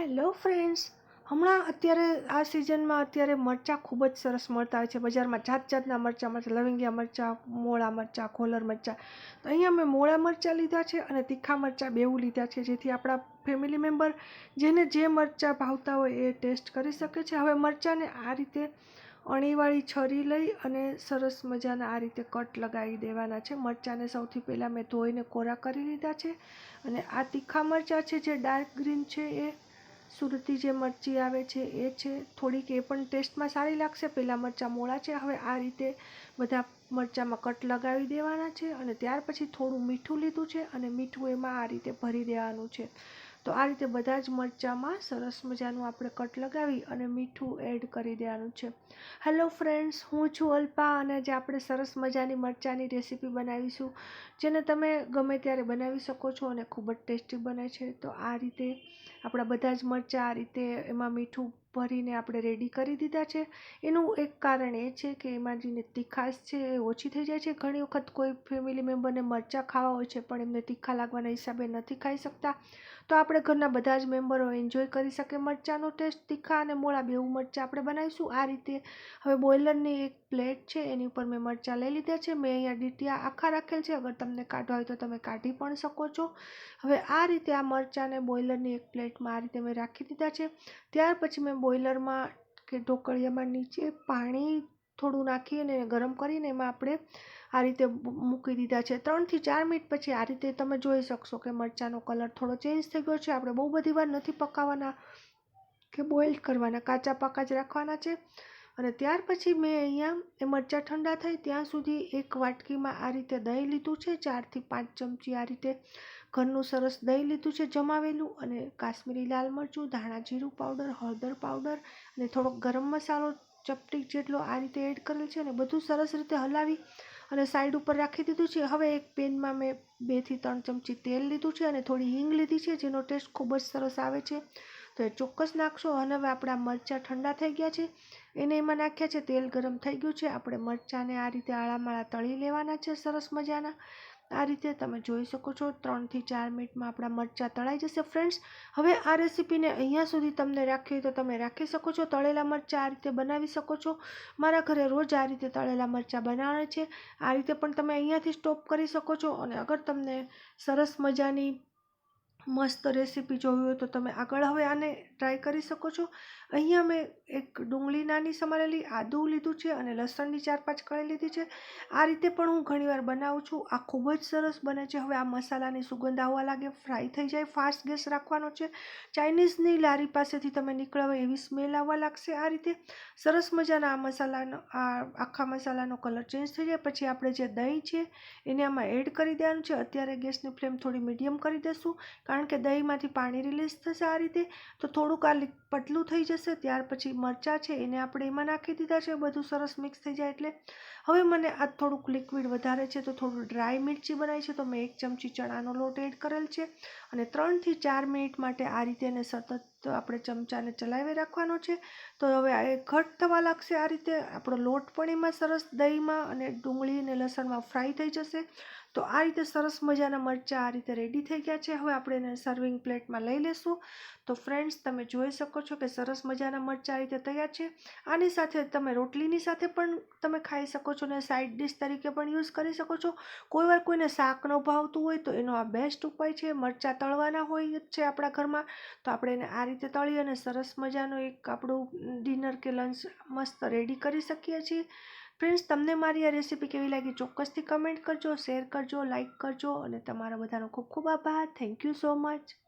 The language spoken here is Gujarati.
હેલો ફ્રેન્ડ્સ હમણાં અત્યારે આ સિઝનમાં અત્યારે મરચાં ખૂબ જ સરસ મળતા હોય છે. બજારમાં જાત જાતના મરચાં મળશે લવિંગિયા મરચાં, મોળા મરચાં ખોલર મરચાં. તો અહીંયા મેં મોળા મરચાં લીધા છે અને તીખા મરચાં બેવું લીધા છે, જેથી આપણા ફેમિલી મેમ્બર જેને જે મરચાં ભાવતા હોય એ ટેસ્ટ કરી શકે છે. હવે મરચાંને આ રીતે અણીવાળી છરી લઈ અને સરસ મજાના આ રીતે કટ લગાવી દેવાના છે. મરચાંને સૌથી પહેલાં મેં ધોઈને કોરા કરી લીધા છે અને આ તીખા મરચાં છે, જે ડાર્ક ગ્રીન છે એ સુરતી જે મરચી આવે છે, એ છે. થોડીક એ પણ ટેસ્ટમાં સારી લાગશે. પહેલાં મરચાં મોળા છે. હવે આ રીતે બધા મરચાંમાં કટ લગાવી દેવાના છે અને ત્યાર પછી થોડું મીઠું લીધું છે અને મીઠું એમાં આ રીતે ભરી દેવાનું છે. તો આ રીતે બધા જ મરચાંમાં સરસ મજાનું આપણે કટ લગાવી અને મીઠું એડ કરી દેવાનું છે. હેલો ફ્રેન્ડ્સ હું છું અલ્પા અને આજે આપણે સરસ મજાની મરચાંની રેસીપી બનાવીશું, જેને તમે ગમે ત્યારે બનાવી શકો છો અને ખૂબ જ ટેસ્ટી બને છે. તો આ રીતે આપણા બધા જ મરચાં આ રીતે એમાં મીઠું ભરીને આપણે રેડી કરી દીધા છે. એનું એક કારણ એ છે કે એમાં જેને તીખાશ છે એ ઓછી થઈ જાય છે. ઘણી વખત કોઈ ફેમિલી મેમ્બરને મરચાં ખાવા હોય છે, પણ એમને તીખા લાગવાના હિસાબે નથી ખાઈ શકતા. તો આપણે ઘરના બધા જ મેમ્બરો એન્જોય કરી શકે મરચાંનો ટેસ્ટ તીખા અને મોળા બેવું મરચાં આપણે બનાવીશું. આ રીતે હવે બોઇલરની એક પ્લેટ છે, એની ઉપર મેં મરચાં લઈ લીધા છે. મેં અહીંયા ડીટીયા આખા રાખેલ છે. અગર તમને કાઢવા હોય તો તમે કાઢી પણ શકો છો. હવે આ રીતે આ મરચાંને બોઇલરની એક પ્લેટમાં આ રીતે મેં રાખી દીધા છે. ત્યાર પછી મેં બોઇલરમાં કે ઢોકળિયામાં નીચે પાણી થોડું નાખી અને ગરમ કરીને એમાં આપણે આ રીતે મૂકી દીધા છે. ત્રણથી ચાર મિનિટ પછી આ રીતે તમે જોઈ શકશો કે મરચાંનો કલર થોડો ચેન્જ થઈ ગયો છે. આપણે બહુ બધી વાર નથી પકાવવાના કે બોઇલ કરવાના, કાચા પાકા જ રાખવાના છે. અને ત્યાર પછી મેં અહીંયા એ મરચાં ઠંડા થાય ત્યાં સુધી એક વાટકીમાં આ રીતે દહીં લીધું છે. ચારથી પાંચ ચમચી આ રીતે ઘરનું સરસ દહીં લીધું છે, જમાવેલું અને કાશ્મીરી લાલ મરચું, ધાણા જીરું પાવડર, હળદર પાવડર અને થોડોક ગરમ મસાલો ચપટી જેટલો આ રીતે એડ કરેલ છે અને બધું સરસ રીતે હલાવી અને સાઈડ ઉપર રાખી દીધું છે. હવે એક પેનમાં મેં બેથી ત્રણ ચમચી તેલ લીધું છે અને થોડી હિંગ લીધી છે, જેનો ટેસ્ટ ખૂબ જ સરસ આવે છે. તો એ ચોક્કસ નાખશો. અને હવે આપણા મરચાં ઠંડા થઈ ગયા છે. એને એમાં નાખ્યા છે. તેલ ગરમ થઈ ગયું છે. આપણે મરચાંને આ રીતે આળામાળા તળી લેવાના છે સરસ મજાના. આ રીતે તમે જોઈ શકો છો, ત્રણથી ચાર મિનિટમાં આપણા મરચાં તળાઈ જશે ફ્રેન્ડ્સ. હવે આ રેસીપીને અહીંયા સુધી તમને રાખી હોય તો તમે રાખી શકો છો. તળેલા મરચાં આ રીતે બનાવી શકો છો. મારા ઘરે રોજ આ રીતે તળેલા મરચાં બનાવે છે. આ રીતે પણ તમે અહીંયાથી સ્ટોપ કરી શકો છો અને અગર તમને સરસ મજાની મસ્ત રેસીપી જોવી હોય તો તમે આગળ હવે આને ટ્રાય કરી શકો છો. અહીંયા મેં એક ડુંગળી નાની સમારેલી, આદું લીધું છે અને લસણની ચાર પાંચ કળી લીધી છે. આ રીતે પણ હું ઘણીવાર બનાવું છું. આ ખૂબ જ સરસ બને છે. હવે આ મસાલાની સુગંધ આવવા લાગે ફ્રાય થઈ જાય ફાસ્ટ ગેસ રાખવાનો છે. ચાઇનીઝની લારી પાસેથી તમે નીકળવા એવી સ્મેલ આવવા લાગશે આ રીતે. સરસ મજાના આ મસાલાનો, આ આખા મસાલાનો કલર ચેન્જ થઈ જાય. પછી આપણે જે દહીં છે, એને આમાં એડ કરી દેવાનું છે. અત્યારે ગેસની ફ્લેમ થોડી મીડિયમ કરી દઈશું કારણ કે દહીંમાંથી પાણી રિલીઝ થશે આ રીતે, તો થોડુંક આ પતલું થઈ જશે, ત્યાર પછી મરચાં છે એને આપણે એમાં નાખી દીધા છે, બધું સરસ મિક્સ થઈ જાય એટલે. હવે મને આ થોડુંક લિક્વિડ વધારે છે, તો થોડું ડ્રાય મિર્ચી બનાવી છે, તો મેં એક ચમચી ચણાનો લોટ એડ કરેલ છે. અને ત્રણથી ચાર મિનિટ માટે આ રીતે એને સતત આપણે ચમચાને ચલાવી રાખવાનો છે. તો હવે એ ઘટ થવા લાગશે આ રીતે. આપણો લોટ પણ એમાં સરસ દહીંમાં અને ડુંગળી અને લસણમાં ફ્રાય થઈ જશે. તો આ રીતે સરસ મજાના મરચાં આ રીતે રેડી થઈ ગયા છે. હવે આપણે એને સર્વિંગ પ્લેટમાં લઈ લેશું. તો ફ્રેન્ડ્સ તમે જોઈ શકો છો કે સરસ મજાના મરચાં આ રીતે તૈયાર છે. આની સાથે તમે રોટલીની સાથે પણ તમે ખાઈ શકો છો ને સાઈડ ડિશ તરીકે પણ યુઝ કરી શકો છો. કોઈ વાર કોઈને શાકનો ભાવતું હોય તો એનો આ બેસ્ટ ઉપાય છે. મરચાં તળવાના હોય છે આપણા ઘરમાં. તો આપણે એને આ રીતે તળી અને સરસ મજાનો એક આપણું ડિનર કે લંચ મસ્ત રેડી કરી શકીએ છીએ. ફ્રેન્ડ્સ તમને મારી આ રેસીપી કેવી લાગી ચોક્કસથી કમેન્ટ કરજો શેર કરજો લાઇક કરજો અને તમારા બધાનો ખૂબ ખૂબ આભાર. Thank you so much